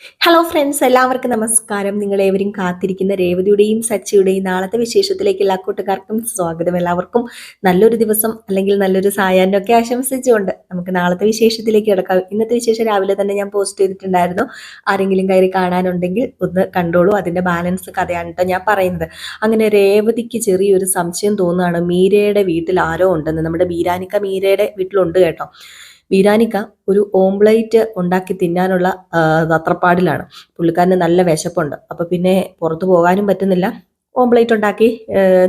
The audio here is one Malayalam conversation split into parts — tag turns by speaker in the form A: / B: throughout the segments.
A: ഹലോ ഫ്രണ്ട്സ് എല്ലാവർക്കും നമസ്കാരം. നിങ്ങളേവരും കാത്തിരിക്കുന്ന രേവതിയുടെയും സച്ചിയുടെയും നാളത്തെ വിശേഷത്തിലേക്ക് എല്ലാ കൂട്ടുകാർക്കും സ്വാഗതം. എല്ലാവർക്കും നല്ലൊരു ദിവസം അല്ലെങ്കിൽ നല്ലൊരു സായാഹ്നം ഒക്കെ ആശംസിച്ചുകൊണ്ട് നമുക്ക് നാളത്തെ വിശേഷത്തിലേക്ക് കിടക്കാം. ഇന്നത്തെ വിശേഷം രാവിലെ തന്നെ ഞാൻ പോസ്റ്റ് ചെയ്തിട്ടുണ്ടായിരുന്നു. ആരെങ്കിലും കയറി കാണാനുണ്ടെങ്കിൽ ഒന്ന് കണ്ടോളൂ. അതിന്റെ ബാലൻസ് കഥയാണ് കേട്ടോ ഞാൻ പറയുന്നത്. അങ്ങനെ രേവതിക്ക് ചെറിയൊരു സംശയം തോന്നുകയാണ്. മീരയുടെ വീട്ടിൽ ആരോ ഉണ്ടെന്ന്. നമ്മുടെ ബീരാനിക്ക മീരയുടെ വീട്ടിലുണ്ട് കേട്ടോ. വീരാനിക്ക ഒരു ഓംപ്ലേറ്റ് ഉണ്ടാക്കി തിന്നാനുള്ള തത്രപ്പാടിലാണ്. പുള്ളിക്കാരന് നല്ല വിശപ്പുണ്ട്. അപ്പൊ പിന്നെ പുറത്തു പോകാനും പറ്റുന്നില്ല. ഓംപ്ലേറ്റ് ഉണ്ടാക്കി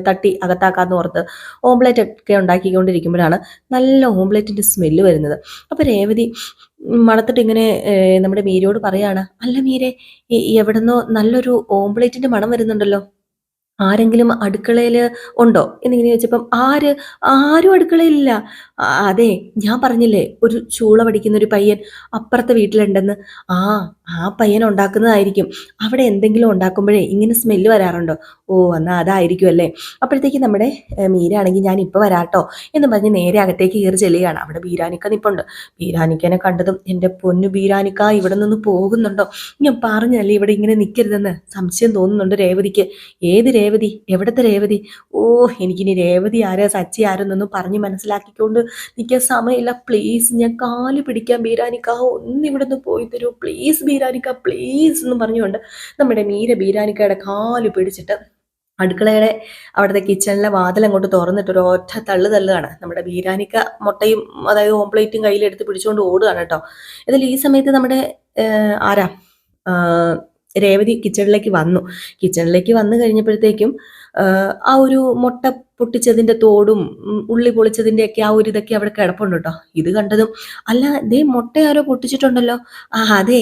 A: തട്ടി അകത്താക്കാന്ന് ഓർത്ത് ഓംപ്ലേറ്റ് ഒക്കെ ഉണ്ടാക്കിക്കൊണ്ടിരിക്കുമ്പോഴാണ് നല്ല ഓംപ്ലേറ്റിന്റെ സ്മെല്ല് വരുന്നത്. അപ്പോൾ രേവതി മണത്തിട്ട് ഇങ്ങനെ നമ്മുടെ മീരയോട് പറയാണ് അല്ല മീരെ എവിടെന്നോ നല്ലൊരു ഓംപ്ലേറ്റിന്റെ മണം വരുന്നുണ്ടല്ലോ. ആരെങ്കിലും അടുക്കളയിൽ ഉണ്ടോ? എന്നിങ്ങനെ ചോദിച്ചപ്പം ആര്? ആരും അടുക്കളയിലില്ല. അതെ ഞാൻ പറഞ്ഞില്ലേ ഒരു ചൂള പഠിക്കുന്ന ഒരു പയ്യൻ അപ്പുറത്തെ വീട്ടിലുണ്ടെന്ന്. ആ ആ പയ്യൻ ഉണ്ടാക്കുന്നതായിരിക്കും. അവിടെ എന്തെങ്കിലും ഉണ്ടാക്കുമ്പോഴേ ഇങ്ങനെ സ്മെല്ല് വരാറുണ്ടോ? ഓ എന്നാൽ അതായിരിക്കും അല്ലേ? അപ്പോഴത്തേക്ക് നമ്മുടെ മീരാണെങ്കിൽ ഞാൻ ഇപ്പോൾ വരാട്ടോ എന്ന് പറഞ്ഞ് നേരെ അകത്തേക്ക് കയറി ചെല്ലുകയാണ്. അവിടെ ബീരാനിക്ക നിപ്പുണ്ട്. ബീരാനിക്കനെ കണ്ടതും എന്റെ പൊന്നു ബീരാനിക്ക ഇവിടെ നിന്ന് പോകുന്നുണ്ടോ? ഞാൻ പറഞ്ഞല്ലേ ഇവിടെ ഇങ്ങനെ നിൽക്കരുതെന്ന് സംശയം തോന്നുന്നുണ്ട് രേവതിക്ക്. ഏത് രേവതി? എവിടത്തെ രേവതി? ഓ എനിക്കിനി രേവതി ആരോ സച്ചി ആരോ എന്നൊന്നും പറഞ്ഞ് മനസ്സിലാക്കിക്കൊണ്ട് നിൽക്കാൻ സമയമില്ല. പ്ലീസ് ഞാൻ കാൽ പിടിക്കാൻ ബീരാനിക്ക. ഒന്നിവിടെ നിന്ന് പോയി തരൂ. പ്ലീസ് ബീരാനിക്ക പ്ലീസ് എന്ന് പറഞ്ഞുകൊണ്ട് നമ്മുടെ മീര ബീരാനിക്കയുടെ കാൽ പിടിച്ചിട്ട് അടുക്കളയുടെ അവിടുത്തെ കിച്ചണിലെ വാതിൽ അങ്ങോട്ട് തുറന്നിട്ട് ഒരു ഒറ്റ തള്ളു തള്ളുകയാണ്. നമ്മുടെ ബീരാനിക്ക മുട്ടയും അതായത് ഓംപ്ലേറ്റും കയ്യിലെടുത്ത് പിടിച്ചുകൊണ്ട് ഓടുകയാണ് കേട്ടോ. ഇതിൽ ഈ സമയത്ത് നമ്മുടെ ആരാ? രേവതി കിച്ചണിലേക്ക് വന്നു. കിച്ചണിലേക്ക് വന്നു കഴിഞ്ഞപ്പോഴത്തേക്കും ആ ഒരു മുട്ട പൊട്ടിച്ചതിന്റെ തോടും ഉള്ളി പൊളിച്ചതിന്റെ ഒക്കെ ആ ഒരു ഇതൊക്കെ അവിടെ കിടപ്പുണ്ട് കേട്ടോ. ഇത് കണ്ടതും അല്ല ദേ മുട്ട ആരോ പൊട്ടിച്ചിട്ടുണ്ടല്ലോ. ആ അതെ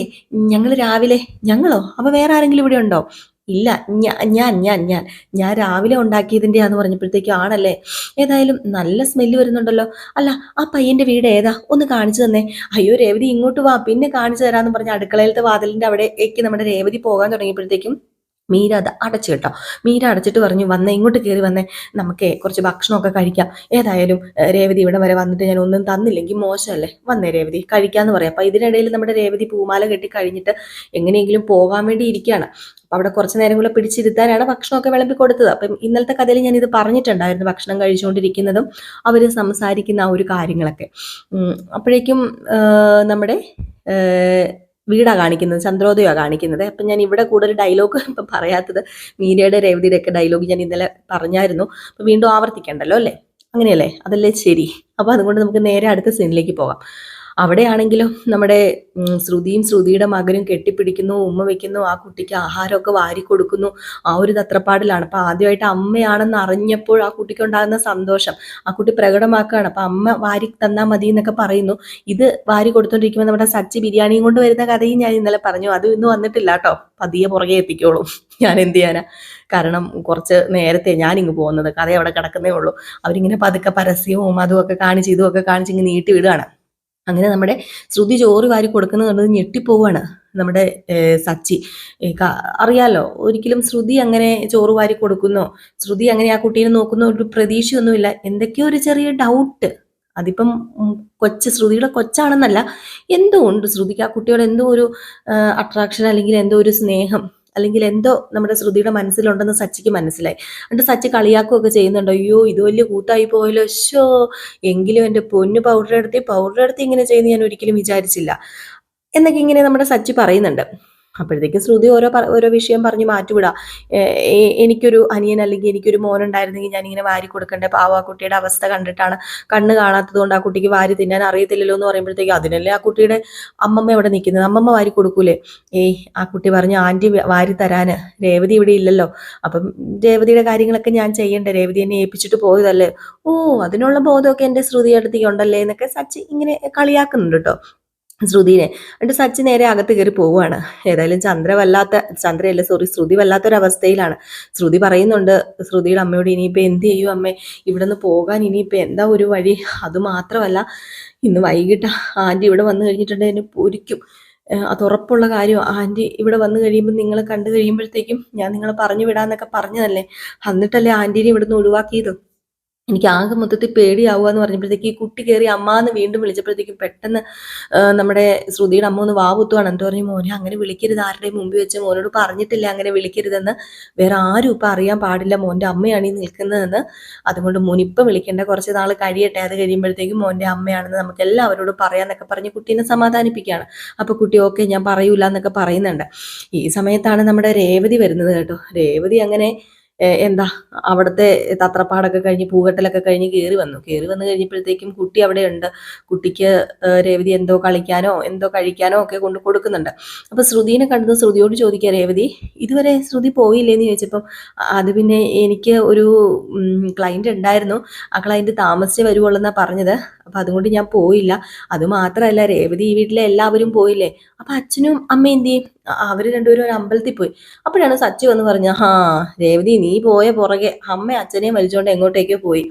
A: ഞങ്ങൾ രാവിലെ ഞങ്ങളോ? അപ്പൊ വേറെ ആരെങ്കിലും ഇവിടെ ഉണ്ടോ? ഇല്ല ഞാൻ ഞാൻ ഞാൻ ഞാൻ രാവിലെ ഉണ്ടാക്കിയതിന്റെയാന്ന് പറഞ്ഞപ്പോഴത്തേക്കും ആണല്ലേ? ഏതായാലും നല്ല സ്മെല്ല് വരുന്നുണ്ടല്ലോ. അല്ല ആ പയ്യന്റെ വീട് ഏതാ? ഒന്ന് കാണിച്ചു തന്നെ. അയ്യോ രേവതി ഇങ്ങോട്ട് വാ പിന്നെ കാണിച്ചു തരാമെന്ന് പറഞ്ഞ അടുക്കളയിലത്തെ വാതിലിന്റെ അവിടേക്ക് നമ്മുടെ രേവതി പോകാൻ തുടങ്ങിയപ്പോഴത്തേക്കും മീര അത് അടച്ചു കേട്ടോ. മീര അടച്ചിട്ട് പറഞ്ഞു വന്നേ ഇങ്ങോട്ട് കയറി വന്നേ. നമുക്ക് കുറച്ച് ഭക്ഷണമൊക്കെ കഴിക്കാം. ഏതായാലും രേവതി ഇവിടെ വരെ വന്നിട്ട് ഞാൻ ഒന്നും തന്നില്ലെങ്കിൽ മോശമല്ലേ? വന്നേ രേവതി കഴിക്കാന്ന് പറയാം. അപ്പൊ ഇതിനിടയിൽ നമ്മുടെ രേവതി പൂമാല കെട്ടി കഴിഞ്ഞിട്ട് എങ്ങനെയെങ്കിലും പോകാൻ വേണ്ടി ഇരിക്കുകയാണ്. അപ്പൊ അവിടെ കുറച്ച് നേരം കൂടെ പിടിച്ചിരുത്താനാണ് ഭക്ഷണമൊക്കെ വിളമ്പി കൊടുത്തത്. അപ്പം ഇന്നലത്തെ കഥയിൽ ഞാൻ ഇത് പറഞ്ഞിട്ടുണ്ടായിരുന്നു ഭക്ഷണം കഴിച്ചുകൊണ്ടിരിക്കുന്നതും അവർ സംസാരിക്കുന്ന ആ ഒരു കാര്യങ്ങളൊക്കെ. അപ്പോഴേക്കും നമ്മുടെ വീടാ കാണിക്കുന്നത് ചന്ദ്രോദയമാണ് കാണിക്കുന്നത്. അപ്പം ഞാൻ ഇവിടെ കൂടുതൽ ഡയലോഗ് ഇപ്പം പറയാത്തത് മീനയുടെ രേവതിയുടെ ഒക്കെ ഡയലോഗ് ഞാൻ ഇന്നലെ പറഞ്ഞായിരുന്നു. അപ്പം വീണ്ടും ആവർത്തിക്കണ്ടല്ലോ അല്ലേ? അങ്ങനെയല്ലേ? അതല്ലേ ശരി. അപ്പോൾ അതുകൊണ്ട് നമുക്ക് നേരെ അടുത്ത സീനിലേക്ക് പോകാം. അവിടെയാണെങ്കിലും നമ്മുടെ ശ്രുതിയും ശ്രുതിയുടെ മകനും കെട്ടിപ്പിടിക്കുന്നു ഉമ്മ വെക്കുന്നു ആ കുട്ടിക്ക് ആഹാരമൊക്കെ വാരി കൊടുക്കുന്നു. ആ ഒരു തത്രപ്പാടിലാണ്. അപ്പൊ ആദ്യമായിട്ട് അമ്മയാണെന്ന് അറിഞ്ഞപ്പോൾ ആ കുട്ടിക്ക് ഉണ്ടാകുന്ന സന്തോഷം. ആ കുട്ടി പ്രകടമാക്കുകയാണ്. അപ്പൊ അമ്മ വാരി തന്നാൽ മതി എന്നൊക്കെ പറയുന്നു. ഇത് വാരി കൊടുത്തോണ്ടിരിക്കുമ്പോൾ നമ്മുടെ സച്ചി ബിരിയാണിയും കൊണ്ട് വരുന്ന കഥയും ഞാൻ ഇന്നലെ പറഞ്ഞു. അത് ഇന്ന് വന്നിട്ടില്ല കേട്ടോ. പതിയെ പുറകെ എത്തിക്കോളൂ. ഞാൻ എന്ത് ചെയ്യാനാ? കാരണം കുറച്ച് നേരത്തെ ഞാനിങ്ങ് പോകുന്നത്. കഥ അവിടെ കിടക്കുന്നേ ഉള്ളൂ. അവരിങ്ങനെ പതുക്കെ പരസ്യവും അതും ഒക്കെ കാണിച്ച് ഇതും ഒക്കെ കാണിച്ച് ഇങ്ങനെ നീട്ടി വിടുകയാണ്. അങ്ങനെ നമ്മുടെ ശ്രുതി ചോറ് വാരി കൊടുക്കുന്നത് കണ്ടത് ഞെട്ടിപ്പോവാണ്. നമ്മുടെ സച്ചി. അറിയാലോ ഒരിക്കലും ശ്രുതി അങ്ങനെ ചോറ് വാരി കൊടുക്കുന്നോ. ശ്രുതി അങ്ങനെ ആ കുട്ടീനെ നോക്കുന്ന ഒരു പ്രതീക്ഷയൊന്നുമില്ല. എന്തൊക്കെയോ ഒരു ചെറിയ ഡൗട്ട് അതിപ്പം കൊച്ച് ശ്രുതിയുടെ കൊച്ചാണെന്നല്ല എന്തോ ഉണ്ട് ശ്രുതിക്ക് ആ കുട്ടിയോട് എന്തോ ഒരു അട്രാക്ഷൻ അല്ലെങ്കിൽ എന്തോ ഒരു സ്നേഹം. അല്ലെങ്കിൽ എന്തോ നമ്മുടെ ശ്രുതിയുടെ മനസ്സിലുണ്ടെന്ന് സച്ചിക്ക് മനസ്സിലായി. എന്നിട്ട് സച്ചി കളിയാക്കുകയൊക്കെ ചെയ്യുന്നുണ്ടോ. അയ്യോ ഇത് വലിയ കൂത്തായി പോയല്ലോ. ഷോ എങ്കിലും എന്റെ പൊന്നു പൗഡർ എടുത്ത് പൗഡർ എടുത്ത് ഇങ്ങനെ ചെയ്യുന്ന ഞാൻ ഒരിക്കലും വിചാരിച്ചില്ല. എന്നൊക്കെ ഇങ്ങനെ നമ്മുടെ സച്ചി പറയുന്നുണ്ട്. അപ്പോഴത്തേക്കും ശ്രുതി ഓരോ ഓരോ വിഷയം പറഞ്ഞ് മാറ്റിവിടാം. എനിക്കൊരു അനിയൻ അല്ലെങ്കിൽ എനിക്കൊരു മോൻ ഉണ്ടായിരുന്നെങ്കിൽ ഇങ്ങനെ വാരി കൊടുക്കേണ്ട പാവ ആ കുട്ടിയുടെ അവസ്ഥ കണ്ടിട്ടാണ് കണ്ണ് കാണാത്തത് കൊണ്ട് ആ കുട്ടിക്ക് വാരി തിന്നാൻ അറിയത്തില്ലല്ലോ എന്ന് പറയുമ്പോഴത്തേക്ക് അതിനല്ലേ ആ കുട്ടിയുടെ അമ്മമ്മ എവിടെ നിൽക്കുന്നത്? അമ്മമ്മ വാരി കൊടുക്കൂലേ? ഏയ് ആ കുട്ടി പറഞ്ഞു ആന്റി വാരി തരാന്. രേവതി ഇവിടെ ഇല്ലല്ലോ. അപ്പം രേവതിയുടെ കാര്യങ്ങളൊക്കെ ഞാൻ ചെയ്യണ്ടേ? രേവതി എന്നെ ഏൽപ്പിച്ചിട്ട് പോയതല്ലേ? ഓ അതിനുള്ള ബോധമൊക്കെ എന്റെ ശ്രുതി അടുത്തേക്ക് ഉണ്ടല്ലേ? എന്നൊക്കെ സച്ചി ഇങ്ങനെ കളിയാക്കുന്നുണ്ട് കേട്ടോ. ശ്രുതിനെ. എന്നിട്ട് സച്ചി നേരെ അകത്ത് കയറി പോവുകയാണ്. ഏതായാലും ചന്ദ്ര വല്ലാത്ത ചന്ദ്രയല്ല സോറി ശ്രുതി വല്ലാത്തൊരവസ്ഥയിലാണ്. ശ്രുതി പറയുന്നുണ്ട് ശ്രുതിയുടെ അമ്മയോട് ഇനിയിപ്പോൾ എന്ത് ചെയ്യും അമ്മേ? ഇവിടെ നിന്ന് പോകാൻ ഇനിയിപ്പോൾ എന്താ ഒരു വഴി? അതുമാത്രമല്ല ഇന്ന് വൈകിട്ട് ആന്റി ഇവിടെ വന്നു കഴിഞ്ഞിട്ടുണ്ടെങ്കിൽ എന്നെ പൊരിക്കും. അത് ഉറപ്പുള്ള കാര്യം. ആന്റി ഇവിടെ വന്നു കഴിയുമ്പോൾ നിങ്ങളെ കണ്ടു കഴിയുമ്പോഴത്തേക്കും ഞാൻ നിങ്ങളെ പറഞ്ഞു വിടാന്നൊക്കെ പറഞ്ഞതല്ലേ? എന്നിട്ടല്ലേ ആന്റീനെ ഇവിടുന്ന് ഒഴിവാക്കിയത്? എനിക്ക് ആകെ മൊത്തത്തിൽ പേടിയാവുക എന്ന് പറഞ്ഞപ്പോഴത്തേക്ക് ഈ കുട്ടി കയറി അമ്മ എന്ന് വീണ്ടും വിളിച്ചപ്പോഴത്തേക്കും പെട്ടെന്ന് നമ്മുടെ ശ്രുതിയുടെ അമ്മ ഒന്ന് വാവുത്തുവാണ് എന്നിട്ട് പറഞ്ഞു മോനെ അങ്ങനെ വിളിക്കരുത്. ആരുടെയും മുമ്പിൽ വെച്ച് മോനോട് പറഞ്ഞിട്ടില്ല അങ്ങനെ വിളിക്കരുതെന്ന്. വേറെ ആരും ഇപ്പം അറിയാൻ പാടില്ല. മോന്റെ അമ്മയാണ് ഈ നിൽക്കുന്നതെന്ന്. അതുകൊണ്ട് മോൻ ഇപ്പം വിളിക്കേണ്ട കുറച്ച് നാൾ കഴിയട്ടെ. അത് കഴിയുമ്പോഴത്തേക്കും മോന്റെ അമ്മയാണെന്ന് നമുക്ക് എല്ലാവരോടും പറയാമെന്നൊക്കെ പറഞ്ഞ് കുട്ടീനെ സമാധാനിപ്പിക്കുകയാണ്. അപ്പോൾ കുട്ടി ഓക്കെ ഞാൻ പറയൂല എന്നൊക്കെ പറയുന്നുണ്ട്. ഈ സമയത്താണ് നമ്മുടെ രേവതി വരുന്നത് കേട്ടോ. രേവതി അങ്ങനെ എന്താ അവിടുത്തെ തത്രപ്പാടൊക്കെ കഴിഞ്ഞ് പൂവെട്ടലൊക്കെ കഴിഞ്ഞ് കയറി വന്നു. കയറി വന്നു കഴിഞ്ഞപ്പോഴത്തേക്കും കുട്ടി അവിടെ ഉണ്ട്. കുട്ടിക്ക് രേവതി എന്തോ കളിക്കാനോ എന്തോ കഴിക്കാനോ ഒക്കെ കൊണ്ട് കൊടുക്കുന്നുണ്ട്. അപ്പൊ ശ്രുതിനെ കണ്ടത് ശ്രുതിയോട് ചോദിക്കുക രേവതി ഇതുവരെ ശ്രുതി പോയില്ലേന്ന് ചോദിച്ചപ്പം അത് പിന്നെ എനിക്ക് ഒരു ക്ലയന്റ് ഉണ്ടായിരുന്നു. ആ ക്ലയന്റ് താമസിച്ചേ വരുവുള്ളൂ എന്നാ പറഞ്ഞത്. അപ്പൊ അതുകൊണ്ട് ഞാൻ പോയില്ല. അത് മാത്രമല്ല രേവതി ഈ വീട്ടിലെ എല്ലാവരും പോയില്ലേ? അപ്പൊ അച്ഛനും അമ്മയും എന്ത് ചെയ്യും? അ- അവർ രണ്ടുപേരും ഒരു അമ്പലത്തിൽ പോയി. അപ്പോഴാണ് സച്ചു വന്ന് പറഞ്ഞ ഹാ രേവതി പോയ പുറകെ അമ്മ അച്ഛനെയും വലിച്ചുകൊണ്ട് എങ്ങോട്ടേക്കോ പോയി.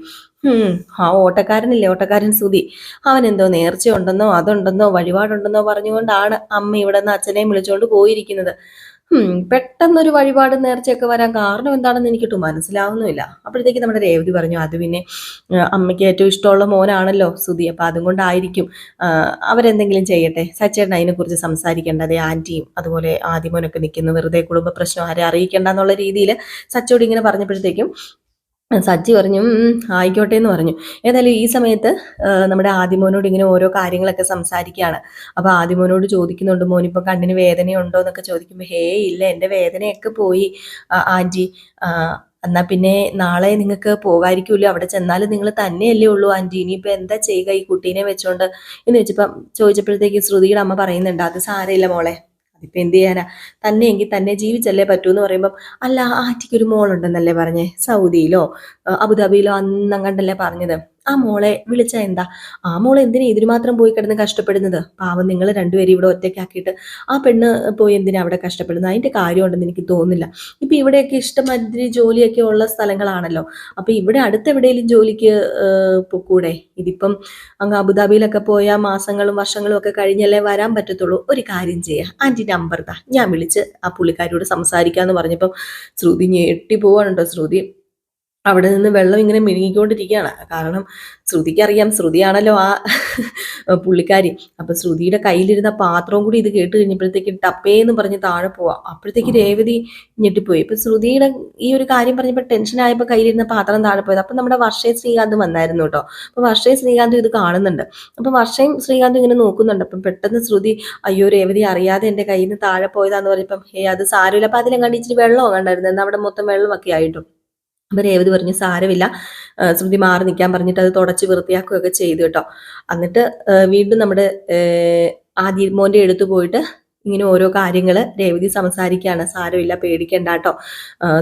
A: ആ ഓട്ടക്കാരനില്ലേ? ഓട്ടക്കാരൻ സുതി അവൻ എന്തോ നേർച്ചയുണ്ടെന്നോ അതുണ്ടെന്നോ വഴിപാടുണ്ടെന്നോ പറഞ്ഞുകൊണ്ടാണ് അമ്മ ഇവിടെ നിന്ന് അച്ഛനെയും വിളിച്ചുകൊണ്ട് പോയിരിക്കുന്നത്. പെട്ടെന്നൊരു വഴിപാട് നേർച്ചയൊക്കെ വരാൻ കാരണം എന്താണെന്ന് എനിക്കിട്ട് മനസ്സിലാവുന്നുമില്ല. അപ്പോഴത്തേക്ക് നമ്മുടെ രേവതി പറഞ്ഞു അത് പിന്നെ അമ്മയ്ക്ക് ഏറ്റവും ഇഷ്ടമുള്ള മോനാണല്ലോ സുതി അപ്പം അതും കൊണ്ടായിരിക്കും ആ, അവരെന്തെങ്കിലും ചെയ്യട്ടെ. സച്ചേട്ടൻ അതിനെക്കുറിച്ച് സംസാരിക്കേണ്ട അതേ ആന്റിയും അതുപോലെ ആദ്യമോനൊക്കെ നിൽക്കുന്ന വെറുതെ കുടുംബ പ്രശ്നം ആരെ അറിയിക്കേണ്ട എന്നുള്ള രീതിയിൽ സച്ചോട് ഇങ്ങനെ പറഞ്ഞപ്പോഴത്തേക്കും സച്ചി പറഞ്ഞു "ഉം, ഉം, ആയിക്കോട്ടെ എന്ന് പറഞ്ഞു. ഏതായാലും ഈ സമയത്ത് നമ്മുടെ ആദിമോനോട് ഇങ്ങനെ ഓരോ കാര്യങ്ങളൊക്കെ സംസാരിക്കുകയാണ്. അപ്പോൾ ആദിമോനോട് ചോദിക്കുന്നുണ്ട് മോനിപ്പോൾ കണ്ണിന് വേദനയുണ്ടോ എന്നൊക്കെ ചോദിക്കുമ്പോൾ ഹേ ഇല്ല എന്റെ വേദനയൊക്കെ പോയി ആന്റി എന്നാൽ എന്നാ പിന്നെ നാളെ നിങ്ങൾക്ക് പോകാതിരിക്കുമല്ലോ അവിടെ ചെന്നാലും നിങ്ങൾ തന്നെയല്ലേ ഉള്ളൂ ആന്റി. ഇനിയിപ്പോൾ എന്താ ചെയ്യുക ഈ കുട്ടീനെ വെച്ചോണ്ട്? എന്ന് വെച്ചപ്പം ചോദിച്ചപ്പോഴത്തേക്ക് ശ്രുതിയുടെ അമ്മ പറയുന്നുണ്ട് അത് സാരമില്ല മോളെ അതിപ്പോൾ എന്ത് ചെയ്യാനാ? തന്നെയെങ്കിൽ തന്നെ ജീവിച്ചല്ലേ പറ്റൂ എന്ന് പറയുമ്പം അല്ല ആറ്റിക്കൊരു മോളുണ്ടെന്നല്ലേ പറഞ്ഞേ? സൗദിയിലോ അബുദാബിയിലോ അന്നങ്ങണ്ടല്ലേ പറഞ്ഞത്? ആ മോളെ വിളിച്ച എന്താ? ആ മോളെ എന്തിനാ ഇതിന് മാത്രം പോയി കിടന്ന് കഷ്ടപ്പെടുന്നത്? പാവം നിങ്ങൾ രണ്ടുപേരും ഇവിടെ ഒറ്റയ്ക്കാക്കിയിട്ട് ആ പെണ്ണ് പോയി എന്തിനാ അവിടെ കഷ്ടപ്പെടുന്നത്? അതിന്റെ കാര്യമുണ്ടെന്ന് എനിക്ക് തോന്നുന്നില്ല. ഇപ്പം ഇവിടെയൊക്കെ ഇഷ്ടമാതിരി ജോലിയൊക്കെ ഉള്ള സ്ഥലങ്ങളാണല്ലോ. അപ്പം ഇവിടെ അടുത്ത് എവിടെയെങ്കിലും ജോലിക്ക് കൂടെ? ഇതിപ്പം അങ്ങ് അബുദാബിയിലൊക്കെ പോയാൽ മാസങ്ങളും വർഷങ്ങളും ഒക്കെ കഴിഞ്ഞല്ലേ വരാൻ പറ്റത്തുള്ളൂ. ഒരു കാര്യം ചെയ്യുക ആന്റി നമ്പർ താ. ഞാൻ വിളിച്ച് ആ പുള്ളിക്കാരിയോട് സംസാരിക്കാമെന്ന് പറഞ്ഞപ്പം ശ്രുതി ഞെട്ടി പോവാണുണ്ടോ ശ്രുതി അവിടെ നിന്ന് വെള്ളം ഇങ്ങനെ മിഴുങ്ങിക്കൊണ്ടിരിക്കുകയാണ് കാരണം ശ്രുതിക്കറിയാം ശ്രുതിയാണല്ലോ ആ പുള്ളിക്കാരി. അപ്പൊ ശ്രുതിയുടെ കയ്യിലിരുന്ന പാത്രവും കൂടി ഇത് കേട്ട് കഴിഞ്ഞപ്പോഴത്തേക്ക് ടപ്പേന്ന് പറഞ്ഞ് താഴെ പോവാ. അപ്പോഴത്തേക്ക് രേവതി ഞെട്ടിപ്പോയി. ഇപ്പൊ ശ്രുതിയുടെ ഈ ഒരു കാര്യം പറഞ്ഞപ്പോൾ ടെൻഷൻ ആയപ്പോൾ കയ്യിലിരുന്ന പാത്രം താഴെ പോയത്. അപ്പൊ നമ്മുടെ വർഷയെ ശ്രീകാന്ത് വന്നായിരുന്നു കേട്ടോ. അപ്പൊ വർഷയെ ശ്രീകാന്ത് ഇത് കാണുന്നുണ്ട്. അപ്പൊ വർഷയും ശ്രീകാന്തും ഇങ്ങനെ നോക്കുന്നുണ്ട്. അപ്പം പെട്ടെന്ന് ശ്രുതി അയ്യോ രേവതി അറിയാതെ എന്റെ കയ്യിൽ നിന്ന് താഴെ പോയതാന്ന് പറഞ്ഞപ്പം ഹേ അത് സാരമില്ല. അപ്പൊ അതിലെങ്ങാണ്ട് ഇച്ചിരി വെള്ളം കണ്ടായിരുന്നു. എന്നാൽ അവിടെ മൊത്തം വെള്ളമൊക്കെ ആയിട്ടും. അപ്പൊ രേവതി പറഞ്ഞു സാരമില്ല. ശ്രുതി മാറി നിൽക്കാൻ പറഞ്ഞിട്ട് അത് തുടച്ച് വൃത്തിയാക്കുകയൊക്കെ ചെയ്തു കേട്ടോ. എന്നിട്ട് വീണ്ടും നമ്മുടെ ആദ്യ മോന്റെ എടുത്തു പോയിട്ട് ഇങ്ങനെ ഓരോ കാര്യങ്ങൾ രേവതി സംസാരിക്കുകയാണ് സാരമില്ല പേടിക്കണ്ട കേട്ടോ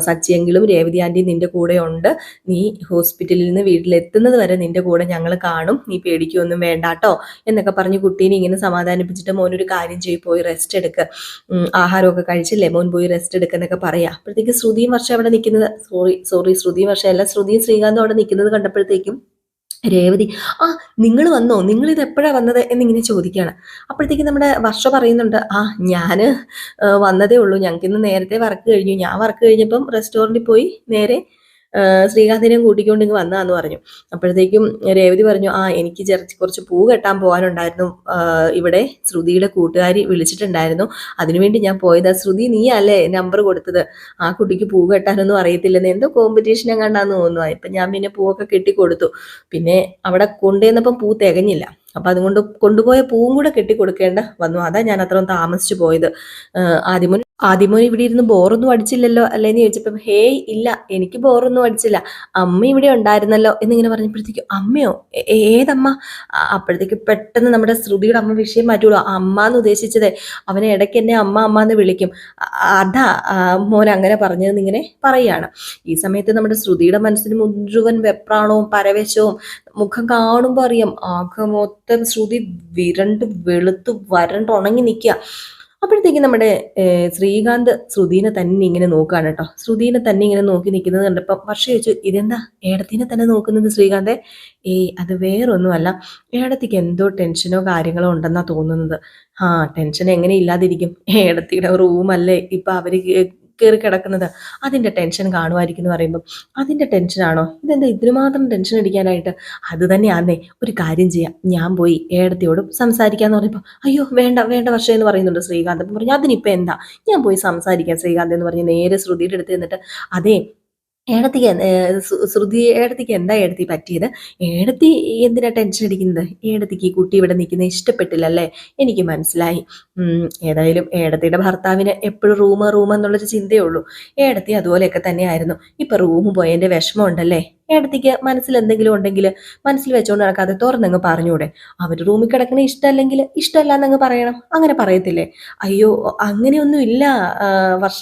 A: സച്ചിയെങ്കിലും രേവതി ആന്റി നിന്റെ കൂടെ ഉണ്ട്. നീ ഹോസ്പിറ്റലിൽ നിന്ന് വീട്ടിലെത്തുന്നത് വരെ നിന്റെ കൂടെ ഞങ്ങൾ കാണും. നീ പേടിക്കൊന്നും വേണ്ട കേട്ടോ എന്നൊക്കെ പറഞ്ഞ് കുട്ടീനെ ഇങ്ങനെ സമാധാനിപ്പിച്ചിട്ട് മോനൊരു കാര്യം ചെയ്യും പോയി റെസ്റ്റ് എടുക്കുക ആഹാരമൊക്കെ കഴിച്ചില്ലേ? മോൻ പോയി റെസ്റ്റ് എടുക്കുന്നൊക്കെ പറയാം. അപ്പോഴത്തേക്ക് ശ്രുതിയും വർഷം അവിടെ നിൽക്കുന്നത് സോറി സോറി ശ്രുതിയും വർഷം അല്ല ശ്രുതിയും ശ്രീകാന്തും അവിടെ നിൽക്കുന്നത് കണ്ടപ്പോഴത്തേക്കും രേവതി ആ നിങ്ങൾ വന്നോ? നിങ്ങൾ ഇത് എപ്പോഴാ വന്നത്? എന്നിങ്ങനെ ചോദിക്കുകയാണ്. അപ്പോഴത്തേക്ക് നമ്മുടെ വർഷ പറയുന്നുണ്ട് ആ ഞാൻ വന്നതേ ഉള്ളൂ. ഞങ്ങൾക്ക് ഇന്ന് നേരത്തെ വർക്ക് കഴിഞ്ഞു. ഞാൻ വർക്ക് കഴിഞ്ഞപ്പം റെസ്റ്റോറന്റിൽ പോയി നേരെ ശ്രീകാന്തിനെയും കൂട്ടിക്കൊണ്ട് ഇങ്ങ് വന്നതാന്ന് പറഞ്ഞു. അപ്പോഴത്തേക്കും രേവതി പറഞ്ഞു ആ എനിക്ക് ചെറിയ കുറച്ച് പൂ കെട്ടാൻ പോകാനുണ്ടായിരുന്നു ഇവിടെ ശ്രുതിയുടെ കൂട്ടുകാരി വിളിച്ചിട്ടുണ്ടായിരുന്നു. അതിനുവേണ്ടി ഞാൻ പോയതാ. ശ്രുതി നീ അല്ലേ നമ്പർ കൊടുത്തത്? ആ കുട്ടിക്ക് പൂ കെട്ടാനൊന്നും അറിയത്തില്ലെന്ന്. എന്തോ കോമ്പറ്റീഷൻ എങ്ങാണ്ടാന്ന് തോന്നുന്നു. ഇപ്പം ഞാൻ പിന്നെ പൂവൊക്കെ കെട്ടി കൊടുത്തു പിന്നെ അവിടെ കൊണ്ടുവന്നപ്പം പൂ തികഞ്ഞില്ല. അപ്പം അതുകൊണ്ട് കൊണ്ടുപോയ പൂവും കൂടെ കെട്ടി കൊടുക്കേണ്ട വന്നു. അതാ ഞാൻ അത്രയും താമസിച്ചു പോയത്. ആഹ് ആദിമോൻ ഇവിടെ ഇരുന്ന് ബോറൊന്നും അടിച്ചില്ലല്ലോ അല്ലേന്ന് ചോദിച്ചപ്പം ഹേയ് ഇല്ല എനിക്ക് ബോറൊന്നും അടിച്ചില്ല. അമ്മ ഇവിടെ ഉണ്ടായിരുന്നല്ലോ എന്നിങ്ങനെ പറഞ്ഞപ്പോഴത്തേക്കും അമ്മയോ? "എ- എ- ഏതമ്മ? അപ്പോഴത്തേക്ക് പെട്ടെന്ന് നമ്മുടെ ശ്രുതിയുടെ അമ്മ വിഷയം മാറ്റുള്ളൂ അമ്മ എന്ന് ഉദ്ദേശിച്ചതേ അവനെ ഇടയ്ക്ക് എന്നെ അമ്മ അമ്മ എന്ന് വിളിക്കും. അതാ മോൻ അങ്ങനെ പറഞ്ഞതെന്ന് ഇങ്ങനെ പറയുകയാണ്. ഈ സമയത്ത് നമ്മുടെ ശ്രുതിയുടെ മനസ്സിന് മുഴുവൻ വെപ്രാണവും പരവേശവും മുഖം കാണുമ്പോൾ അറിയാം. ആകെ മൊത്തം ശ്രുതി വിരണ്ട് വെളുത്ത് വരണ്ട് ഉണങ്ങി നിൽക്കുക. അപ്പോഴത്തേക്കും നമ്മുടെ ശ്രീകാന്ത് ശ്രുതിനെ തന്നെ ഇങ്ങനെ നോക്കുകയാണ് കേട്ടോ. ശ്രുതിനെ തന്നെ ഇങ്ങനെ നോക്കി നിൽക്കുന്നത് കണ്ടപ്പോൾ വർഷ ചോദിച്ചു ഇതെന്താ? ഏടത്തിനെ തന്നെ നോക്കുന്നത് ശ്രീകാന്തെ? ഏയ് അത് വേറൊന്നുമല്ല. ഏടത്തിക്ക് എന്തോ ടെൻഷനോ കാര്യങ്ങളോ ഉണ്ടെന്നാണ് തോന്നുന്നത്. ആ ടെൻഷൻ എങ്ങനെ ഇല്ലാതിരിക്കും. ഏടത്തിയുടെ റൂമല്ലേ. ഇപ്പം അവർ കയറി കിടക്കുന്നത്. അതിന്റെ ടെൻഷൻ കാണുമായിരിക്കും എന്ന് പറയുമ്പോൾ അതിന്റെ ടെൻഷനാണോ ഇതെന്താ ഇതിന് മാത്രം ടെൻഷൻ അടിക്കാനായിട്ട്? അത് തന്നെയാന്നേ. ഒരു കാര്യം ചെയ്യാം. ഞാൻ പോയി ഏടത്തിയോടും സംസാരിക്കാന്ന് പറയുമ്പോൾ അയ്യോ വേണ്ട വേണ്ട വർഷം എന്ന് പറയുന്നുണ്ട് ശ്രീകാന്ത്. പറഞ്ഞു അതിനിപ്പോൾ എന്താ? ഞാൻ പോയി സംസാരിക്കാം ശ്രീകാന്ത് എന്ന് പറഞ്ഞ് നേരെ ശ്രുതിയുടെ അടുത്ത് നിന്നിട്ട് അതേ ഏടത്തിക്ക് ശ്രുതി ഏടത്തിക്ക് എന്താ ഏടത്തി പറ്റിയത്? ഏടത്തി എന്തിനാ ടെൻഷൻ അടിക്കുന്നത്? ഏടത്തിക്ക് ഈ കുട്ടി ഇവിടെ നിൽക്കുന്നത് ഇഷ്ടപ്പെട്ടില്ലല്ലേ? എനിക്ക് മനസ്സിലായി. ഏതായാലും ഏടത്തിയുടെ ഭർത്താവിന് എപ്പോഴും റൂമ് റൂം എന്നുള്ളൊരു ചിന്തയേ ഉള്ളൂ. ഏടത്തി അതുപോലെയൊക്കെ തന്നെയായിരുന്നു. ഇപ്പം റൂം പോയതിന്റെ വിഷമം ഉണ്ടല്ലേ ഏടത്തിക്ക് മനസ്സിൽ എന്തെങ്കിലും ഉണ്ടെങ്കിൽ മനസ്സിൽ വെച്ചോണ്ട് നടക്കാതെ തുറന്നങ്ങ് പറഞ്ഞൂടെ. അവർ റൂമിൽ കിടക്കണ ഇഷ്ടമല്ലെങ്കിൽ ഇഷ്ടമല്ല എന്നങ്ങ് പറയണം. അങ്ങനെ പറയത്തില്ലേ? അയ്യോ അങ്ങനെയൊന്നും ഇല്ല വർഷ.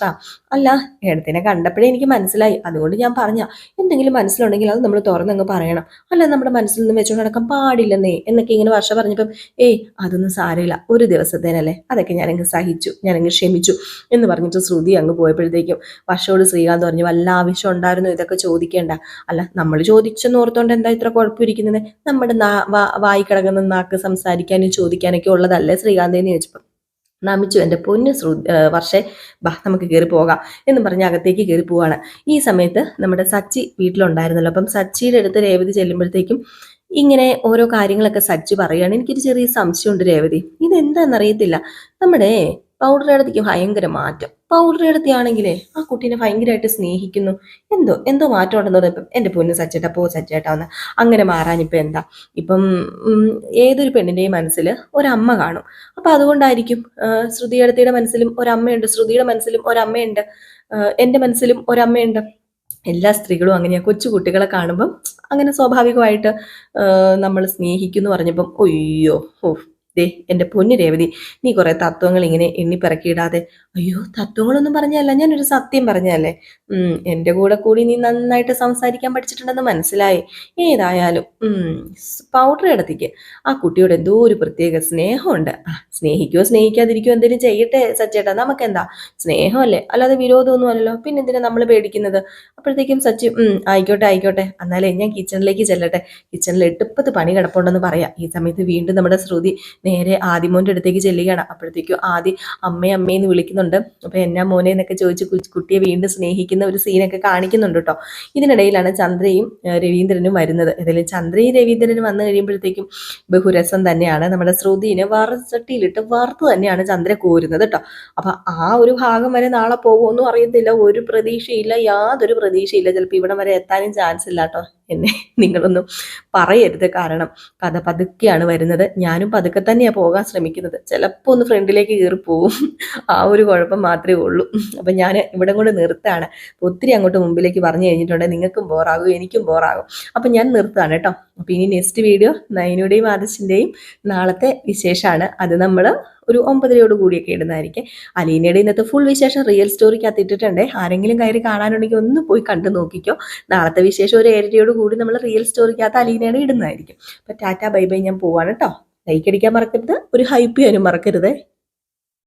A: അല്ല ഏടത്തിനെ കണ്ടപ്പോഴേ എനിക്ക് മനസ്സിലായി. അതുകൊണ്ട് ഞാൻ പറഞ്ഞ എന്തെങ്കിലും മനസ്സിലുണ്ടെങ്കിൽ അത് നമ്മൾ തുറന്നങ്ങ് പറയണം. അല്ല നമ്മുടെ മനസ്സിൽ നിന്ന് വെച്ചോണ്ട് നടക്കാൻ പാടില്ലെന്നേ എന്നൊക്കെ ഇങ്ങനെ വർഷ പറഞ്ഞപ്പം ഏയ് അതൊന്നും സാരമില്ല. ഒരു ദിവസത്തേനല്ലേ? അതൊക്കെ ഞാനങ്ങ് സഹിച്ചു. ഞാനങ്ങ് ക്ഷമിച്ചു എന്ന് പറഞ്ഞിട്ട് ശ്രുതി അങ്ങ് പോയപ്പോഴത്തേക്കും വർഷയോട് ശ്രീകാന്ത് പറഞ്ഞു വല്ല ആവശ്യം ഉണ്ടായിരുന്നു? ഇതൊക്കെ ചോദിക്കേണ്ട. അല്ല നമ്മൾ ചോദിച്ചെന്ന് ഓർത്തോണ്ട് എന്താ ഇത്ര കുഴപ്പമിരിക്കുന്നത്? നമ്മുടെ നാ വായി കിടക്കുന്ന നാക്ക് സംസാരിക്കാനും ചോദിക്കാനൊക്കെ ഉള്ളതല്ലേ ശ്രീകാന്ത് എന്ന് ചോദിച്ചപ്പോൾ നമിച്ചു എന്റെ പൊന്ന് ശ്രു വർഷേ ബാ നമുക്ക് കയറി പോകാം എന്ന് പറഞ്ഞ് അകത്തേക്ക് കയറി പോവാണ്. ഈ സമയത്ത് നമ്മുടെ സച്ചി വീട്ടിലുണ്ടായിരുന്നല്ലോ. അപ്പം സച്ചിയുടെ അടുത്ത് രേവതി ചെല്ലുമ്പോഴത്തേക്കും ഇങ്ങനെ ഓരോ കാര്യങ്ങളൊക്കെ സച്ചി പറയുകയാണ് എനിക്കൊരു ചെറിയ സംശയമുണ്ട് രേവതി. ഇതെന്താണെന്നറിയത്തില്ല. നമ്മുടെ പൗഡർ ഇടത്തേക്ക് ഭയങ്കര മാറ്റം. പൗഡർ ഇടത്തിയാണെങ്കിലേ ആ കുട്ടീനെ ഭയങ്കരമായിട്ട് സ്നേഹിക്കുന്നു. എന്തോ എന്തോ മാറ്റം ഉണ്ടെന്ന് പറഞ്ഞപ്പം എന്റെ പൊന്ന് സച്ചേട്ടാ പോ സച്ചേട്ടാ ഒന്ന് അങ്ങനെ മാറാനിപ്പോൾ എന്താ? ഇപ്പം ഏതൊരു പെണ്ണിന്റെയും മനസ്സിൽ ഒരമ്മ കാണും. അപ്പം അതുകൊണ്ടായിരിക്കും ശ്രുതിയെടുത്തിയുടെ മനസ്സിലും ഒരമ്മയുണ്ട് ശ്രുതിയുടെ മനസ്സിലും ഒരമ്മയുണ്ട് എന്റെ മനസ്സിലും ഒരമ്മയുണ്ട്. എല്ലാ സ്ത്രീകളും അങ്ങനെയാണ് കൊച്ചു കുട്ടികളെ കാണുമ്പം അങ്ങനെ സ്വാഭാവികമായിട്ട് നമ്മൾ സ്നേഹിക്കുന്നു പറഞ്ഞപ്പം ഒയ്യോ ഓ ദേ എന്റെ പൊന്നു രേവതി നീ കുറേ തത്വങ്ങൾ ഇങ്ങനെ എണ്ണിപ്പിറക്കിയിടാതെ. അയ്യോ തത്വങ്ങളൊന്നും പറഞ്ഞല്ല ഞാനൊരു സത്യം പറഞ്ഞല്ലേ എന്റെ കൂടെ കൂടി നീ നന്നായിട്ട് സംസാരിക്കാൻ പഠിച്ചിട്ടുണ്ടെന്ന് മനസ്സിലായി. ഏതായാലും പൗഡർ ഇടത്തേക്ക് ആ കുട്ടിയോട് എന്തോ ഒരു പ്രത്യേക സ്നേഹമുണ്ട്. ആ, സ്നേഹിക്കുകയോ സ്നേഹിക്കാതിരിക്കുകയോ എന്തെങ്കിലും ചെയ്യട്ടെ സച്ചേട്ടാ നമുക്കെന്താ? സ്നേഹമല്ലേ? അല്ലാതെ വിരോധമൊന്നും അല്ലല്ലോ. പിന്നെ എന്തിനാ നമ്മൾ പേടിക്കുന്നത്? അപ്പോഴത്തേക്കും സച്ചി ആയിക്കോട്ടെ ആയിക്കോട്ടെ. എന്നാലേ ഞാൻ കിച്ചണിലേക്ക് ചെല്ലട്ടെ. കിച്ചണിൽ എട്ടുപ്പത്ത് പണി കിടപ്പുണ്ടെന്ന് പറയാം. ഈ സമയത്ത് വീണ്ടും നമ്മുടെ ശ്രുതി നേരെ ആദിമോന്റെ അടുത്തേക്ക് ചെല്ലുകയാണ്. അപ്പോഴത്തേക്കും ആദി അമ്മേ അമ്മേന്ന് വിളിക്കുന്നുണ്ട്. അപ്പോൾ എന്ന മോനെ എന്നൊക്കെ ചോദിച്ച് കുട്ടിയെ വീണ്ടും സ്നേഹിക്കുന്ന ഒരു സീനൊക്കെ കാണിക്കുന്നുണ്ട് കേട്ടോ. ഇതിനിടയിലാണ് ചന്ദ്രയും രവീന്ദ്രനും വരുന്നത്. ഏതായാലും ചന്ദ്രയും രവീന്ദ്രനും വന്നു കഴിയുമ്പോഴത്തേക്കും ബഹുരസം തന്നെയാണ്. നമ്മുടെ ശ്രുതിനെ വറച്ചട്ടിയിലിട്ട് വറുത്ത് തന്നെയാണ് ചന്ദ്ര കോരുന്നത് കേട്ടോ. അപ്പോൾ ആ ഒരു ഭാഗം വരെ നാളെ പോകുമെന്നും അറിയത്തില്ല. ഒരു പ്രതീക്ഷയില്ല. യാതൊരു പ്രതീക്ഷയില്ല. ചിലപ്പോൾ ഇവിടം വരെ എത്താനും ചാൻസ് ഇല്ല കേട്ടോ. എന്നെ നിങ്ങളൊന്നും പറയരുത്. കാരണം കഥ പതുക്കെയാണ് വരുന്നത്. ഞാനും പതുക്കെ തന്നെയാണ് പോകാൻ ശ്രമിക്കുന്നത്. ചിലപ്പോൾ ഒന്ന് ഫ്രണ്ടിലേക്ക് കയറി പോവും. ആ ഒരു കുഴപ്പം മാത്രമേ ഉള്ളൂ. അപ്പം ഞാൻ ഇവിടെ കൊണ്ട് നിർത്താണ്. ഒത്തിരി അങ്ങോട്ട് മുമ്പിലേക്ക് പറഞ്ഞു കഴിഞ്ഞിട്ടുണ്ടെങ്കിൽ നിങ്ങൾക്കും ബോറാകും എനിക്കും ബോറാകും. അപ്പം ഞാൻ നിർത്താണ് കേട്ടോ. അപ്പം ഇനി നെക്സ്റ്റ് വീഡിയോ നയനുടെയും ആദർശിന്റെയും നാളത്തെ വിശേഷമാണ്. അത് നമ്മൾ ഒരു ഒമ്പതരയോട് കൂടിയൊക്കെ ഇടുന്നതായിരിക്കും. അലീനയുടെ ഇന്നത്തെ ഫുൾ വിശേഷം റിയൽ സ്റ്റോറിക്കകത്ത് ഇട്ടിട്ടുണ്ട്. ആരെങ്കിലും കയറി കാണാനുണ്ടെങ്കിൽ ഒന്ന് പോയി കണ്ടു നോക്കിക്കോ. നാളത്തെ വിശേഷം ഒരു ഏഴരയോട് കൂടി നമ്മൾ റിയൽ സ്റ്റോറിക്കകത്ത് അലീനയുടെ ഇടുന്നതായിരിക്കും. അപ്പം ടാറ്റ ബൈ ബൈ ഞാൻ പോവാണ് കേട്ടോ. ലൈക്ക് അടിക്കാൻ മറക്കരുത്. ഒരു ഹൈപ്പ് ചെയ്യാനും മറക്കരുത്.